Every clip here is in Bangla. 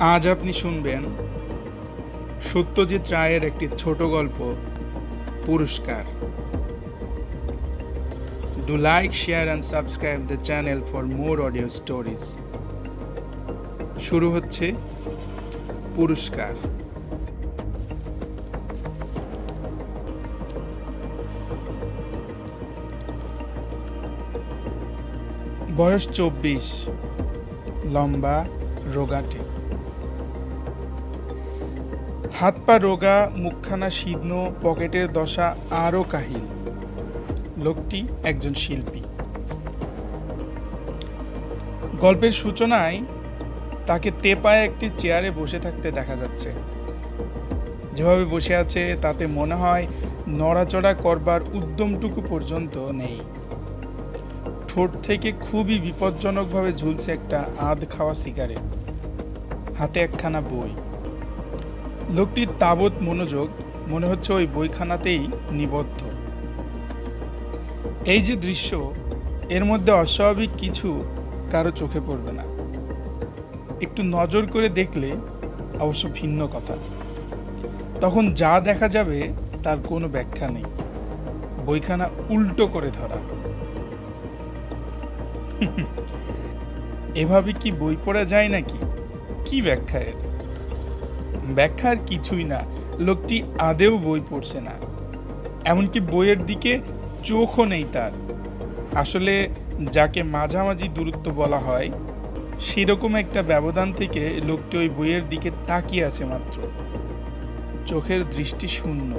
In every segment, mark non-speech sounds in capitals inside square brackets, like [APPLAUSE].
আজ আপনি শুনবেন সত্যজিৎ রায়ের একটি ছোট গল্প, পুরস্কার। Do like share and subscribe the channel for more audio stories শুরু হচ্ছে পুরস্কার। বয়স চব্বিশ, লম্বা, রোগাটে। হাত পা রোগা, মুখখানা শীর্ণ পকেটের দশা আরও কাহিল। লোকটি একজন শিল্পী। গল্পের সূচনায় তাকে তেপায় একটি চেয়ারে বসে থাকতে দেখা যাচ্ছে। যেভাবে বসে আছে, তাতে মনে হয় নড়াচড়া করবার উদ্যমটুকু পর্যন্ত নেই। ঠোঁট থেকে খুবই বিপজ্জনকভাবে ঝুলছে একটা আধ খাওয়া সিগারেট। হাতে একখানা বই। লোকটির তাবৎ মনোযোগ মনে হচ্ছে ওই বইখানাতেই নিবদ্ধ। এই যে দৃশ্য, এর মধ্যে অস্বাভাবিক কিছু কারও চোখে পড়বে না। একটু নজর করে দেখলে অবশ্য ভিন্ন কথা। তখন যা দেখা যাবে তার কোনো ব্যাখ্যা নেই। বইখানা উল্টো করে ধরা। [LAUGHS] এভাবে কি বই পড়া যায় নাকি? কি ব্যাখ্যা এর? ব্যাখ্যার কিছুই না। লোকটি আদেও বই পড়ছে না। এমনকি বইয়ের দিকে চোখও নেই তার। আসলে যাকে মাঝামাঝি দূরত্ব বলা হয়, সেরকম একটা ব্যবধান থেকে লোকটি ওই বইয়ের দিকে তাকিয়ে আছে মাত্র। চোখের দৃষ্টি শূন্য।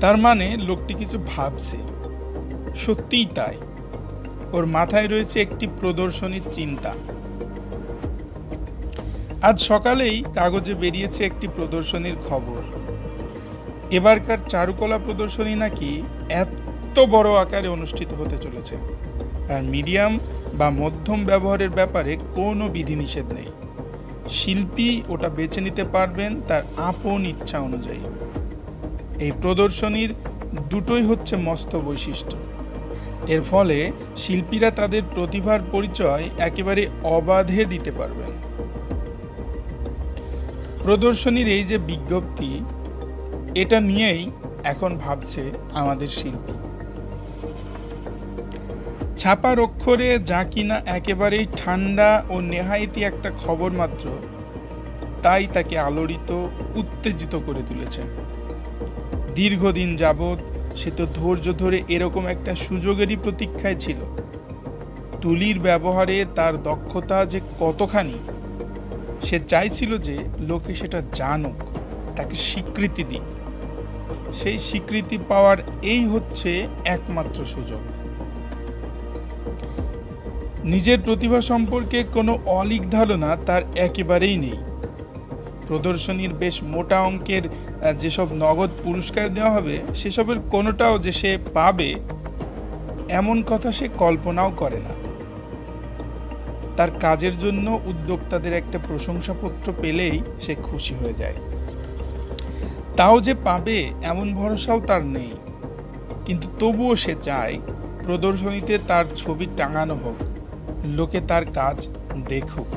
তার মানে লোকটি কিছু ভাবছে। সত্যিই তাই। ওর মাথায় রয়েছে একটি প্রদর্শনীর চিন্তা। আজ সকালেই কাগজে বেরিয়েছে একটি প্রদর্শনীর খবর। এবারকার চারুকলা প্রদর্শনী নাকি এত বড় আকারে অনুষ্ঠিত হতে চলেছে। আর মিডিয়াম বা মধ্যম ব্যবহারের ব্যাপারে কোনো বিধিনিষেধ নেই। শিল্পী ওটা বেছে নিতে পারবেন তার আপন ইচ্ছা অনুযায়ী। এই প্রদর্শনীর দুটোই হচ্ছে মস্ত বৈশিষ্ট্য। এর ফলে শিল্পীরা তাদের প্রতিভার পরিচয় একেবারে অবাধে দিতে পারবেন। প্রদর্শনীর এই যে বিজ্ঞপ্তি, এটা নিয়েই এখন ভাবছে আমাদের শিল্পী। ছাপার অক্ষরে যা কিনা একেবারেই ঠান্ডা ও নেহাইতি একটা খবর মাত্র, তাই তাকে আলোড়িত, উত্তেজিত করে তুলেছে। দীর্ঘদিন যাবৎ সে তো ধৈর্য ধরে এরকম একটা সুযোগেরই প্রতীক্ষায় ছিল। তুলির ব্যবহারে তার দক্ষতা যে কতখানি সে চাইছিল যে লোকে সেটা জানুক, তাকে স্বীকৃতি দিক। সেই স্বীকৃতি পাওয়ার এই হচ্ছে একমাত্র সুযোগ। নিজের প্রতিভা সম্পর্কে কোনো অলিক ধারণা তার একেবারেই নেই। প্রদর্শনীর বেশ মোটা অঙ্কের যেসব নগদ পুরস্কার দেওয়া হবে, সেসবের কোনোটাও যে সে পাবে, এমন কথা সে কল্পনাও করে না। তার কাজের জন্য উদ্যোক্তাদের একটা প্রশংসাপত্র পেলেই সে খুশি হয়ে যায়। তাও যে পাবে এমন ভরসাও তার নেই। কিন্তু তবুও সে চায় প্রদর্শনীতে তার ছবি টাঙানো হোক, লোকে তার কাজ দেখুক।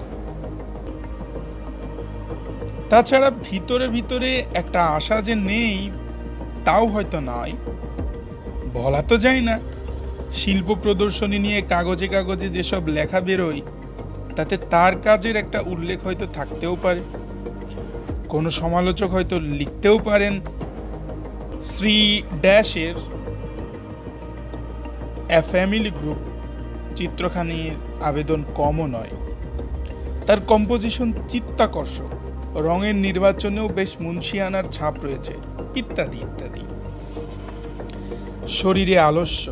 তাছাড়া ভিতরে ভিতরে একটা আশা যে নেই, তাও হয়তো নয়। বলা তো যায় না, শিল্প প্রদর্শনী নিয়ে কাগজে কাগজে যেসব লেখা বেরোয় তাতে তার কাজের একটা উল্লেখ হয়তো থাকতেও পারে। কোনো সমালোচক হয়তো লিখতেও পারেন, শ্রী ড্যাশের এ ফ্যামিলি গ্রুপ চিত্রখানির আবেদন কমও নয়। তার কম্পোজিশন চিত্তাকর্ষক, রঙের নির্বাচনেও বেশ মুন্সিয়ানার ছাপ রয়েছে, ইত্যাদি ইত্যাদি। শরীরে আলস্য,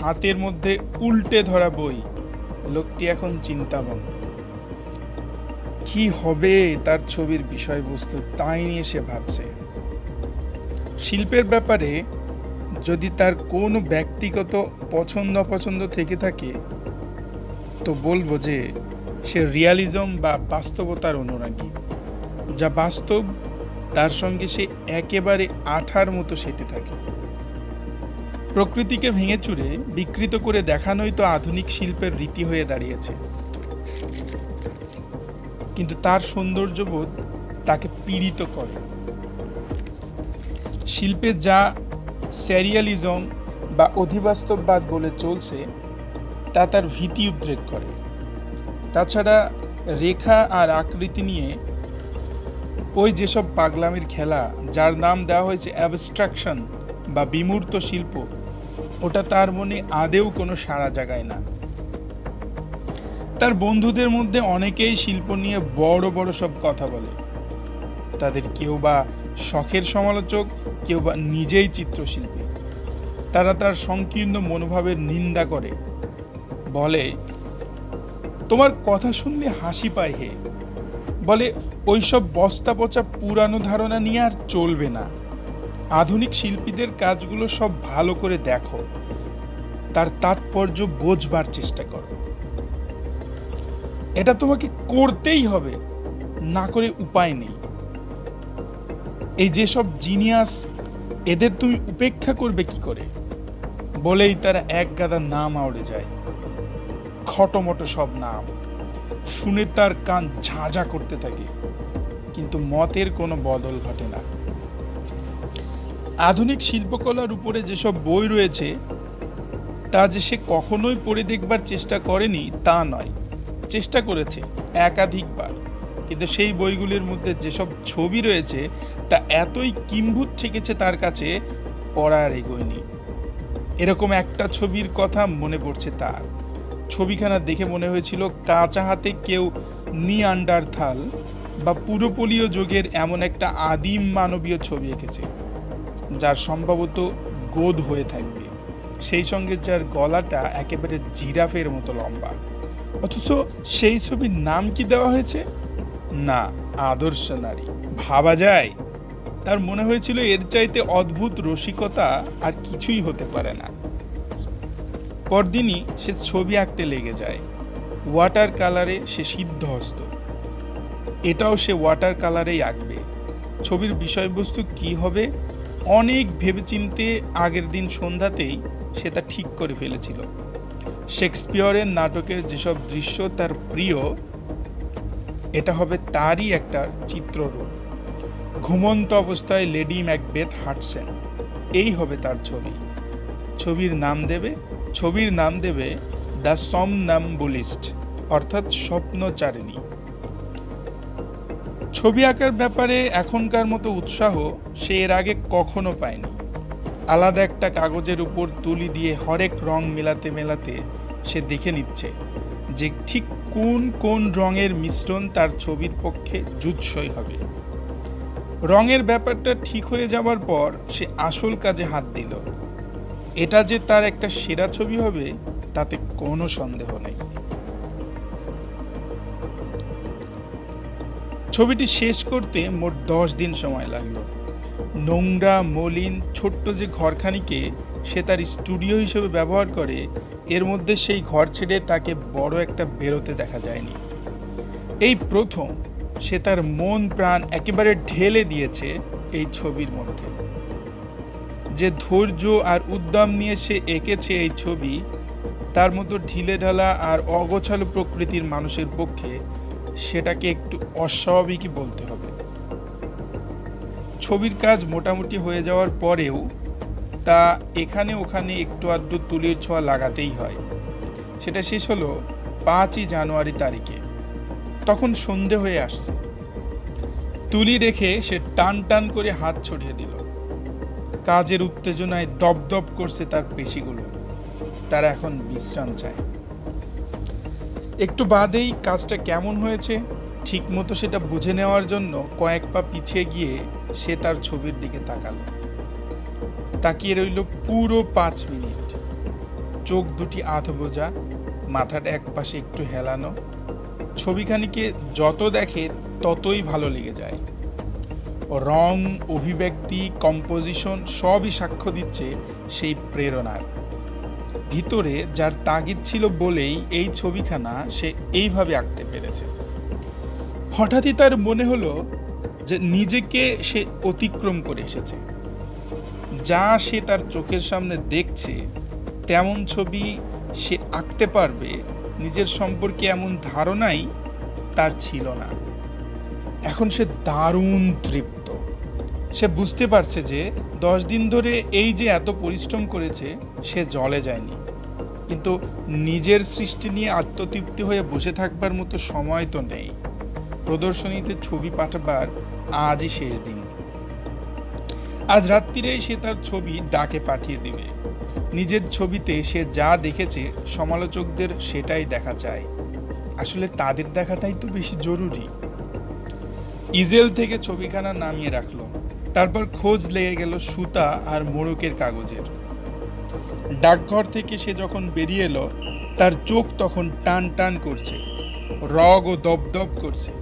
হাতের মধ্যে উল্টে ধরা বই, লোকটি এখন চিন্তামগ্ন। কি হবে তার ছবির বিষয়বস্তু তাই নিয়ে সে ভাবছে। শিল্পের ব্যাপারে যদি তার কোনো ব্যক্তিগত পছন্দ অপছন্দ থেকে থাকে, তো বলব যে সে রিয়ালিজম বা বাস্তবতার অনুরাগী। যা বাস্তব, তার সঙ্গে সে একেবারে আঠার মতো সেটে থাকে। প্রকৃতিকে ভেঙে চুরে বিকৃত করে দেখানোই তো আধুনিক শিল্পের রীতি হয়ে দাঁড়িয়েছে। কিন্তু তার সৌন্দর্যবোধ তাকে পীড়িত করে। শিল্পে যা স্যারিয়ালিজম বা অধিবাস্তববাদ বলে চলছে, তা তার ভীতি উদ্রেক করে। তাছাড়া রেখা আর আকৃতি নিয়ে ওই যেসব পাগলামির খেলা, যার নাম দেওয়া হয়েছে অ্যাবস্ট্রাকশন বা বিমূর্ত শিল্প, ওটা তার মনে আদেও কোনো সাড়া জাগায় না। তার বন্ধুদের মধ্যে অনেকেই শিল্প নিয়ে বড় বড় সব কথা বলে। তাদের কেউ বা শখের সমালোচক, কেউ বা নিজেই চিত্রশিল্পী। তারা তার সংকীর্ণ মনোভাবের নিন্দা করে। বলে, তোমার কথা শুনলে হাসি পায় হে। বলে, ওইসব বস্তা পচা পুরানো ধারণা নিয়ে আর চলবে না। আধুনিক শিল্পীদের কাজগুলো সব ভালো করে দেখো। তার তাৎপর্য বোঝবার চেষ্টা করো। এটা তোমাকে করতেই হবে, না করে উপায় নেই। এই যেসব জিনিয়াস, এদের তুমি উপেক্ষা করবে কি করে? বলেই তারা এক গাদা নাম আউড়ে যায়। খটোমটো সব নাম। শুনে তার কান ঝাঁঝা করতে থাকে। কিন্তু মতের কোনো বদল ঘটে না। আধুনিক শিল্পকলার উপরে যেসব বই রয়েছে, তা যে সে কখনোই পড়ে দেখবার চেষ্টা করেনি, তা নয়। চেষ্টা করেছে একাধিকবার। কিন্তু সেই বইগুলির মধ্যে যেসব ছবি রয়েছে, তা এতই কিম্ভূত ঠেকেছে তার কাছে পড়ার এগোয়নি। এরকম একটা ছবির কথা মনে পড়ছে তার। ছবিখানা দেখে মনে হয়েছিল কাঁচা হাতে কেউ নিয়ান্ডার থাল বা পুরোপলীয় যুগের এমন একটা আদিম মানবীয় ছবি এঁকেছে, যার সম্ভবত গোদ হয়ে থাকবে। সেই সঙ্গে যার গলাটা একেবারে জিরাফের মতো লম্বা। অথচ সেই ছবির নাম কি দেওয়া হয়েছে? না, আদর্শ নারী। ভাবা যায়। তার মনে হয়েছিল এর চাইতে অদ্ভুত রসিকতা আর কিছুই হতে পারে না। পরদিনই সে ছবি আঁকতে লেগে যায়। ওয়াটার কালারে সে সিদ্ধহস্ত। এটাও সে ওয়াটার কালারেই আঁকবে। ছবির বিষয়বস্তু কি হবে, অনেক ভেবেচিন্তে আগের দিন সন্ধ্যাতেই সে তা ঠিক করে ফেলেছিল। শেক্সপিয়রের নাটকের যেসব দৃশ্য তার প্রিয়, এটা হবে তারই একটা চিত্ররূপ। ঘুমন্ত অবস্থায় লেডি ম্যাকবেথ হাঁটছেন। এই হবে তার ছবি। ছবির নাম দেবে, ছবির নাম দেবে দ্য সম নাম্বুলিস্ট অর্থাৎ স্বপ্নচারিণী। ছবি আঁকার ব্যাপারে এখনকার মতো উৎসাহ সে এর আগে কখনো পায়নি। আলাদা একটা কাগজের উপর তুলি দিয়ে হরেক রং মেলাতে মেলাতে সে দেখে নিচ্ছে যে ঠিক কোন কোন রঙের মিশ্রণ তার ছবির পক্ষে জুৎসই হবে। রঙের ব্যাপারটা ঠিক হয়ে যাবার পর সে আসল কাজে হাত দিল। এটা যে তার একটা সেরা ছবি হবে, তাতে কোনো সন্দেহ নেই। ছবিটি শেষ করতে মোট দশ দিন সময় লাগল। নোংরা, মলিন, ছোট্ট যে ঘরখানিকে সে তার স্টুডিও হিসেবে ব্যবহার করে, এর মধ্যে সেই ঘর ছেড়ে তাকে বড় একটা বেরোতে দেখা যায়নি। এই প্রথম সে তার মন প্রাণ একেবারে ঢেলে দিয়েছে এই ছবির মধ্যে। যে ধৈর্য আর উদ্যম নিয়ে সে এঁকেছে এই ছবি, তার মতো ঢিলে ঢালা আর অগোছালো প্রকৃতির মানুষের পক্ষে সেটাকে একটু অস্বাভাবিকই বলতে ছবির কাজ মোটামুটি হয়ে যাওয়ার পরেও তা এখানে ওখানে একটু আধটু তুলির ছোঁয়া লাগাতেই হয়। সেটা শেষ হলো পাঁচই জানুয়ারি তারিখে। তখন সন্ধে হয়ে আসছে। তুলি রেখে সে টান টান করে হাত ছড়িয়ে দিল। কাজের উত্তেজনায় দপদপ করছে তার পেশিগুলো। তারা এখন বিশ্রাম চায় একটু বাদেই কাজটা কেমন হয়েছে ঠিক মতো সেটা বুঝে নেওয়ার জন্য কয়েক পা পিছিয়ে গিয়ে সে তার ছবির দিকে তাকালো। তাকিয়ে রইল পুরো পাঁচ মিনিট। চোখ দুটি আধ বোঝা মাথাটা এক পাশে একটু হেলানো। ছবিখানিকে যত দেখে ততই ভালো লেগে যায়। রং, অভিব্যক্তি, কম্পোজিশন সবই সাক্ষ্য দিচ্ছে সেই প্রেরণার। ভিতরে যার তাগিদ ছিল বলেই এই ছবিখানা সে এইভাবে আঁকতে পেরেছে। হঠাৎই তার মনে হলো যে নিজেকে সে অতিক্রম করে এসেছে। যা সে তার চোখের সামনে দেখছে, তেমন ছবি সে আঁকতে পারবে, নিজের সম্পর্কে এমন ধারণাই তার ছিল না। এখন সে দারুণ তৃপ্ত। সে বুঝতে পারছে যে দশ দিন ধরে এই যে এত পরিশ্রম করেছে, সে জলে যায়নি। কিন্তু নিজের সৃষ্টি নিয়ে আত্মতৃপ্তি হয়ে বসে থাকবার মতো সময় তো নেই। প্রদর্শনীতে ছবি পাঠাবার আজই শেষ দিন। আজ রাত্রিরেই সে তার ছবি ডাকে পাঠিয়ে দিবে। নিজের ছবিতে সে যা দেখেছে, সমালোচকদের সেটাই দেখা চায় আসলে তাদের দেখাটাই তো বেশি জরুরি। ইজেল থেকে ছবিখানা নামিয়ে রাখল। তারপর খোঁজ লেগে গেল সুতা আর মোড়কের কাগজের। ডাকঘর থেকে সে যখন বেরিয়ে এলো, তার চোখ তখন টান টান করছে। রগ ও দপদপ করছে।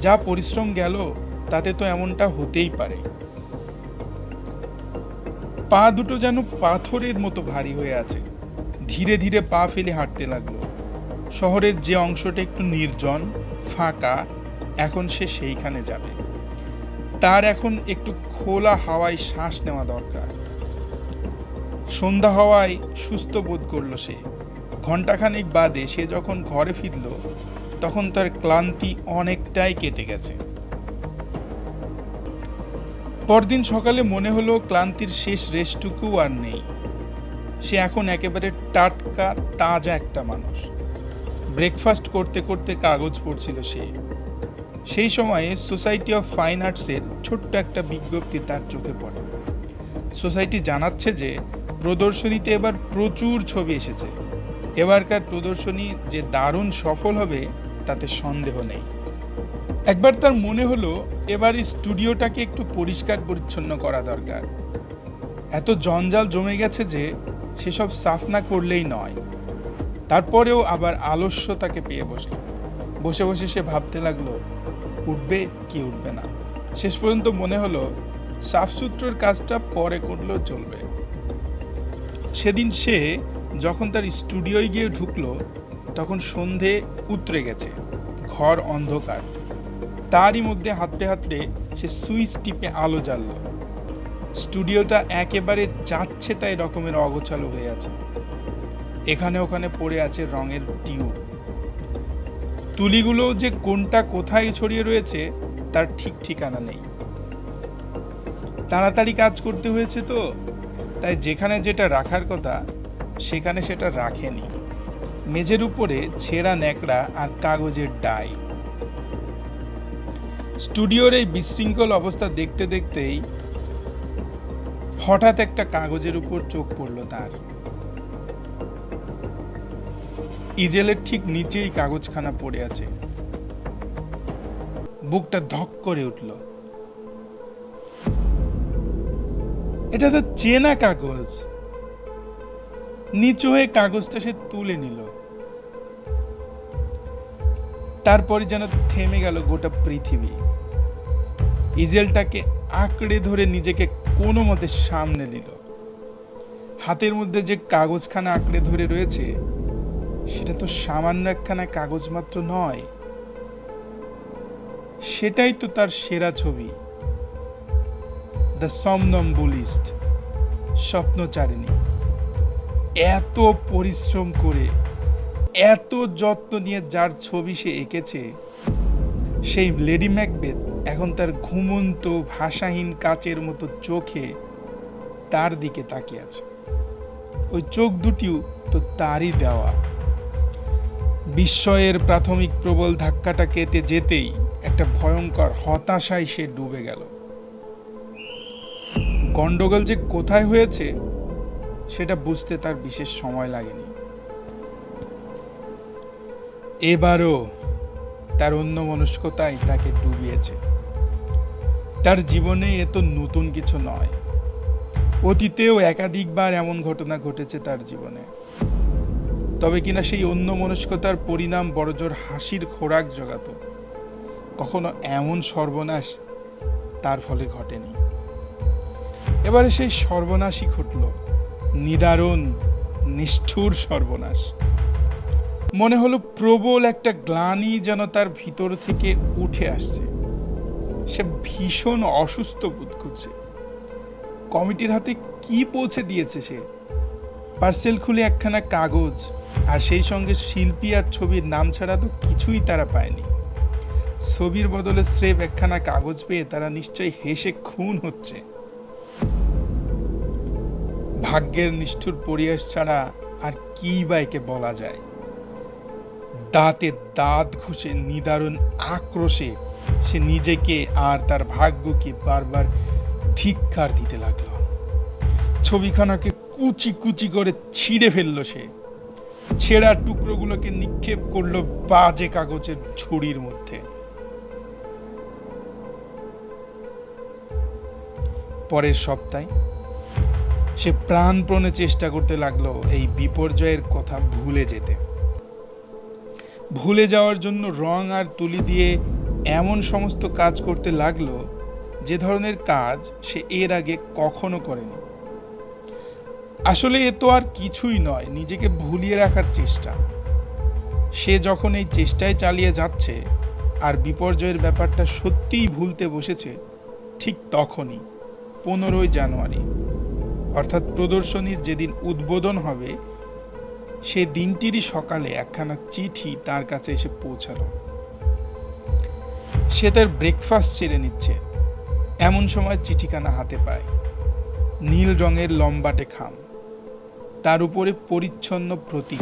যা পরিশ্রম গেল, তাতে তো এমনটা হতেই পারে। পা দুটো যেন পাথরের মতো ভারী হয়ে আছে। ধীরে ধীরে পা ফেলে হাঁটতে লাগল। শহরের যে অংশটা একটু নির্জন, ফাঁকা, এখন সে সেইখানে যাবে। তার এখন একটু খোলা হাওয়ায় শ্বাস নেওয়া দরকার। সন্ধ্যা হওয়ায় সুস্থ বোধ করল সে। ঘন্টাখানেক বাদে সে যখন ঘরে ফিরল তখন তার ক্লান্তি অনেকটাই কেটে গেছে। পরদিন সকালে মনে হলো ক্লান্তির শেষ রেশটুকু আর নেই। সে এখন একেবারে টাটকা, তাজা একটা মানুষ। ব্রেকফাস্ট করতে করতে কাগজ পড়ছিল সে। সেই সময়ে সোসাইটি অফ ফাইন আর্টসের ছোট্ট একটা বিজ্ঞপ্তি তার চোখে পড়ে। সোসাইটি জানাচ্ছে যে, প্রদর্শনীতে এবার প্রচুর ছবি এসেছে। এবারকার প্রদর্শনী যে দারুণ সফল হবে তাতে সন্দেহ নেই। একবার তার মনে হলো, এবার স্টুডিওটাকে একটু পরিষ্কার পরিচ্ছন্ন করা দরকার। এত জঞ্জাল জমে গেছে যে, সেসব সাফ না করলেই নয়। তারপরেও আবার আলস্য তাকে পেয়ে বসল। বসে বসে সে ভাবতে লাগল, উঠবে কি উঠবে না। শেষ পর্যন্ত মনে হলো, সাফসুত্রর কাজটা পরে করলেও চলবে। সেদিন সে যখন তার স্টুডিওয় গিয়ে ঢুকলো তখন সন্ধে উতরে গেছে, ঘর অন্ধকার। তারই মধ্যে হাতড়ে হাতড়ে সে সুইচ টিপে আলো জ্বাললো। স্টুডিওটা একেবারে যাচ্ছে তাই রকমের অগোছালো হয়ে আছে। এখানে ওখানে পড়ে আছে রঙের টিউব। তুলিগুলো যে কোনটা কোথায় ছড়িয়ে রয়েছে, তার ঠিক ঠিকানা নেই। তাড়াতাড়ি কাজ করতে হয়েছে তো, তাই যেখানে যেটা রাখার কথা, সেখানে সেটা রাখেনি। মেঝের উপরে ছেঁড়া ন্যাকড়া আর কাগজের ডাই। স্টুডিওর এই বিশৃঙ্খল অবস্থা দেখতে দেখতেই হঠাৎ একটা কাগজের উপর চোখ পড়ল তার। ইজেলের ঠিক নিচেই কাগজখানা পড়ে আছে। বুকটা ধক করে উঠল। এটা তো চেনা কাগজ। নিচু হয়ে কাগজটা সে তুলে নিল। তারপরে যেন থেমে গেল গোটা পৃথিবী। ইজেলটাকে আঁকড়ে ধরে নিজেকে কোনো মতে সামনে নিল। হাতের মধ্যে যে কাগজখানা আঁকড়ে ধরে রয়েছে, সেটা তো সামান্য একখানা কাগজ মাত্র নয়। সেটাই তো তার সেরা ছবি। দ্য সমনম্বুলিস্ট স্বপ্নচারিণী। এত পরিশ্রম করে এত যত্ন নিয়ে যার ছবি সে এঁকেছে, সেই লেডি ম্যাকবেথ এখন তার ঘুমন্ত, ভাষাহীন কাচের মতো চোখে তার দিকে তাকিয়ে আছে। ওই চোখ দুটিও তো তারই দেওয়া। বিস্ময়ের প্রাথমিক প্রবল ধাক্কাটা কেটে যেতেই একটা ভয়ঙ্কর হতাশায় সে ডুবে গেল। গন্ডগোল যে কোথায় হয়েছে, সেটা বুঝতে তার বিশেষ সময় লাগেনি। এবারও তার অন্য মনস্কতাই তাকে ডুবিয়েছে। তার জীবনে এ তো নতুন কিছু নয়। অতীতেও একাধিকবার এমন ঘটনা ঘটেছে তার জীবনে। তবে কিনা সেই অন্য মনস্কতার পরিণাম বড়জোর হাসির খোরাক জোগাত। কখনো এমন সর্বনাশ তার ফলে ঘটেনি। এবারে সেই সর্বনাশই ঘটল। নিদারুণ, নিষ্ঠুর সর্বনাশ। মনে হলো প্রবল একটা গ্লানি যেন তার ভিতর থেকে উঠে আসছে। সে ভীষণ অসুস্থ বোধ করছে। কমিটির হাতে কি পৌঁছে দিয়েছে সে? পার্সেল খুলে একখানা কাগজ আর সেই সঙ্গে শিল্পী আর ছবির নাম ছাড়া তো কিছুই তারা পায়নি। ছবির বদলে স্রেফ একখানা কাগজ পেয়ে তারা নিশ্চয়ই হেসে খুন হচ্ছে। ভাগ্যের নিষ্ঠুর পরিহাস ছাড়া আর কি বা একে বলা যায়? দাঁতে দাঁত ঘষে নিদারুণ আক্রোশে সে নিজেকে আর তার ভাগ্যকে বারবার ধিক্কার দিতে লাগল। ছবিখানাকে কুচি কুচি করে ছিঁড়ে ফেলল সে। ছেঁড়া টুকরোগুলোকে নিক্ষেপ করল বাজে কাগজের ঝুড়ির মধ্যে। পরের সপ্তাহে সে প্রাণপণে চেষ্টা করতে লাগল এই বিপর্যয়ের কথা ভুলে যেতে। ভুলে যাওয়ার জন্য রং আর তুলি দিয়ে এমন সমস্ত কাজ করতে লাগল যে ধরনের কাজ সে এর আগে কখনো করেনি। আসলে এ তো আর কিছুই নয়, নিজেকে ভুলিয়ে রাখার চেষ্টা। সে যখন এই চেষ্টায় চালিয়ে যাচ্ছে আর বিপর্যয়ের ব্যাপারটা সত্যিই ভুলতে বসেছে, ঠিক তখনই, পনেরোই জানুয়ারি, অর্থাৎ প্রদর্শনীর যেদিন উদ্বোধন হবে সে দিনটিরই সকালে একখানা চিঠি তার কাছে এসে পৌঁছালো। সে তার ব্রেকফাস্ট ছেড়ে নিচ্ছে। এমন সময় চিঠিখানা হাতে পায়। নীল রঙের লম্বাটে খাম। তার উপরে পরিচ্ছন্ন প্রতীক।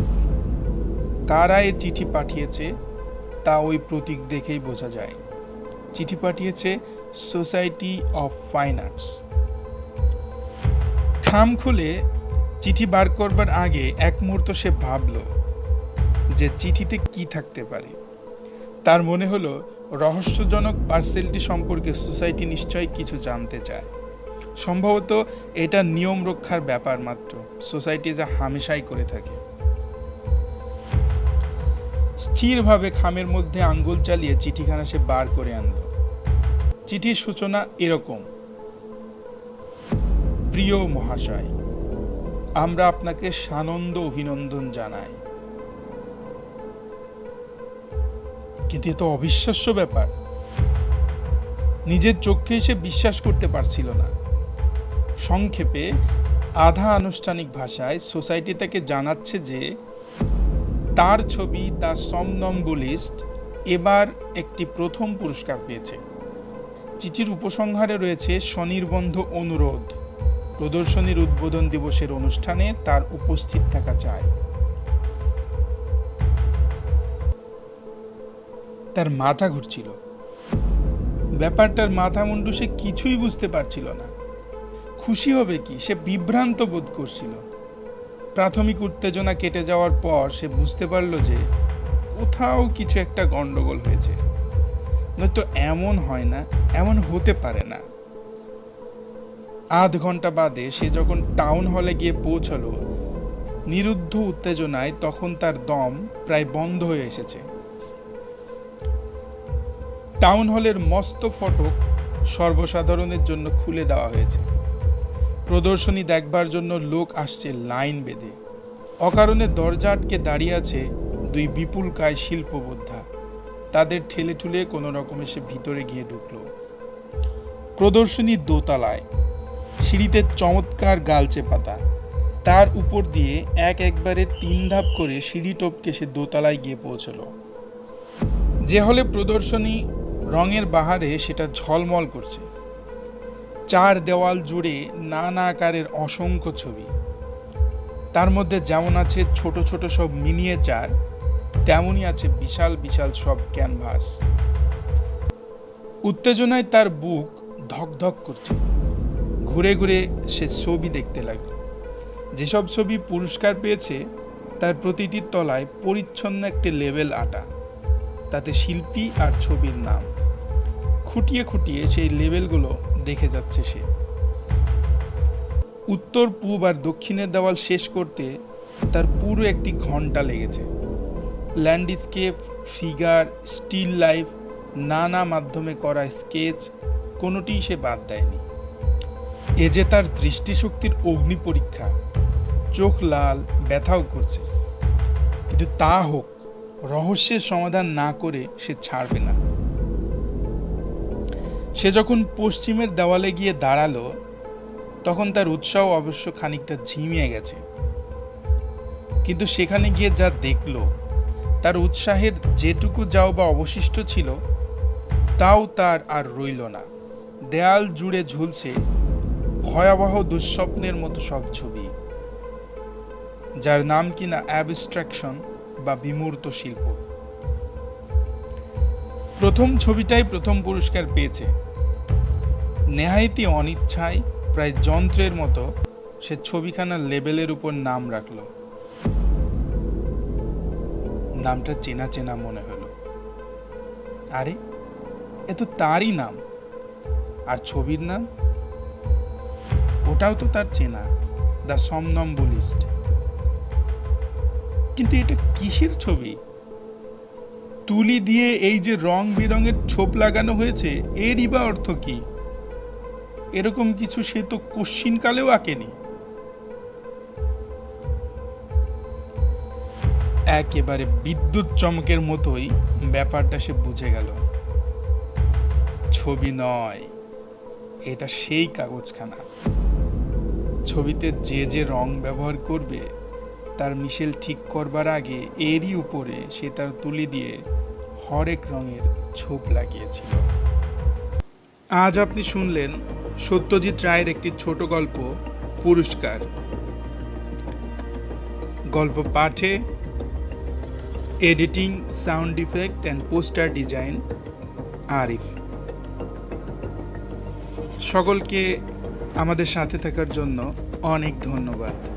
কারা এ চিঠি পাঠিয়েছে, তা ওই প্রতীক দেখেই বোঝা যায়। চিঠি পাঠিয়েছে সোসাইটি অফ ফাইন আর্টস খাম খুলে চিঠি বার করবার আগে এক মুহূর্ত সে ভাবল যে চিঠিতে কি থাকতে পারে। তার মনে হলো, রহস্যজনক পার্সেলটি সম্পর্কে সোসাইটি নিশ্চয়ই কিছু জানতে চায়। সম্ভবত এটা নিয়ম রক্ষার ব্যাপার মাত্র, সোসাইটি যা হামেশাই করে থাকে। স্থিরভাবে খামের মধ্যে আঙ্গুল চালিয়ে চিঠিখানা সে বার করে আনল। চিঠির সূচনা এরকম। প্রিয় মহাশয় আমরা আপনাকে সানন্দ অভিনন্দন জানাই। কিন্তু এ তো অবিশ্বাস্য ব্যাপার। নিজের চোখে সে বিশ্বাস করতে পারছিল না। সংক্ষেপে, আধা আনুষ্ঠানিক ভাষায় সোসাইটি তাকে জানাচ্ছে যে, তার ছবি দ্য সমনম্বুলিস্ট এবার একটি প্রথম পুরস্কার পেয়েছে। চিঠির উপসংহারে রয়েছে স্বনির্বন্ধ অনুরোধ। প্রদর্শনীর উদ্বোধন দিবসের অনুষ্ঠানে তার উপস্থিত থাকা চায় তার মাথা ঘুরছিল। ব্যাপারটার মাথা মুন্ডু সে কিছুই বুঝতে পারছিল না। খুশি হবে কি? সে বিভ্রান্ত বোধ করছিল। প্রাথমিক উত্তেজনা কেটে যাওয়ার পর সে বুঝতে পারল যে কোথাও কিছু একটা গন্ডগোল হয়েছে। নয়তো এমন হয় না, এমন হতে পারে না। আধ ঘণ্টা বাদে সে যখন টাউন হলে গিয়ে পৌঁছলো, নিরুদ্ধ উত্তেজনায় তখন তার দম প্রায় বন্ধ হয়ে এসেছে। টাউন হলের মস্ত ফটক সর্বসাধারণের জন্য খুলে দেওয়া হয়েছে। প্রদর্শনী দেখবার জন্য লোক আসছে লাইন বেঁধে। অকারণে দরজা আটকে দাঁড়িয়ে আছে দুই বিপুল বিপুলকায় শিল্পবোদ্ধা। তাদের ঠেলে ঠুলে কোনো রকমে সে ভিতরে গিয়ে ঢুকল। প্রদর্শনী দোতলায় সিঁড়িতে চমৎকার গালচে পাতা। তার উপর দিয়ে এক একবারে তিন ধাপ করে সিঁড়ি টপকে সে দোতলায় গিয়ে পৌঁছল। যে হলে প্রদর্শনী রঙের বাহারে সেটা ঝলমল করছে। চার দেওয়াল জুড়ে নানা আকারের অসংখ্য ছবি। তার মধ্যে যেমন আছে ছোট ছোট সব মিনিয়েচার, তেমনই আছে বিশাল বিশাল সব ক্যানভাস। উত্তেজনায় তার বুক ধকধক করছে। ঘুরে ঘুরে সে ছবি দেখতে লাগল। যেসব ছবি পুরস্কার পেয়েছে, তার প্রতিটির তলায় পরিচ্ছন্ন একটি লেভেল আটা। তাতে শিল্পী আর ছবির নাম। খুঁটিয়ে খুঁটিয়ে সেই লেভেলগুলো দেখে যাচ্ছে সে। উত্তর, পূব আর দক্ষিণের দেওয়াল শেষ করতে তার পুরো একটি ঘণ্টা লেগেছে। ল্যান্ডস্কেপ, ফিগার, স্টিল লাইফ, নানা মাধ্যমে করা স্কেচ, কোনোটিই সে বাদ দেয়নি। এ যে তার দৃষ্টিশক্তির অগ্নি পরীক্ষা। চোখ লাল, ব্যথাও করছে। কিন্তু তা হোক, রহস্যের সমাধান না করে সে ছাড়বে না। সে যখন পশ্চিমের দেওয়ালে গিয়ে দাঁড়াল, তখন তার উৎসাহ অবশ্য খানিকটা ঝিমিয়ে গেছে। কিন্তু সেখানে গিয়ে যা দেখল, তার উৎসাহের যেটুকু যাও বা অবশিষ্ট ছিল, তাও তার আর রইল না। দেয়াল জুড়ে ঝুলছে ভয়াবহ দুঃস্বপ্নের মতো সব ছবি, যার নাম কিনা অ্যাবস্ট্রাকশন বা বিমূর্ত শিল্প। প্রথম ছবিটাই প্রথম পুরস্কার পেয়েছে। নেহাইতি অনিচ্ছায় প্রায় যন্ত্রের মতো সে ছবিখানার লেবেলের উপর নাম রাখল। নামটা চেনা চেনা মনে হলো। আরে, এ তো তারই নাম। আর ছবির নাম? ওটাও তো তার চেনা, দ্য সমনম্বুলিস্ট কিন্তু এটা কিসের ছবি? তুলি দিয়ে এই যে রং বেরঙের ছোপ লাগানো হয়েছে, এরই বা অর্থ কি? এরকম কিছু সে তো কালেও আঁকেনি। একেবারে বিদ্যুৎ চমকের মতোই ব্যাপারটা সে বুঝে গেল। ছবি নয়, এটা সেই কাগজখানা। ছবিতে যে যে রং ব্যবহার করবে, তার মিশেল ঠিক করবার আগে এরই উপরে সে তার তুলি দিয়ে হরেক রঙের ছোপ লাগিয়েছিল। আজ আপনি শুনলেন সত্যজিৎ রায়ের একটি ছোট গল্প, পুরস্কার। গল্প পাঠে, editing, sound effect and poster design, Arif. সকলকে আমাদের সাথে থাকার জন্য অনেক ধন্যবাদ।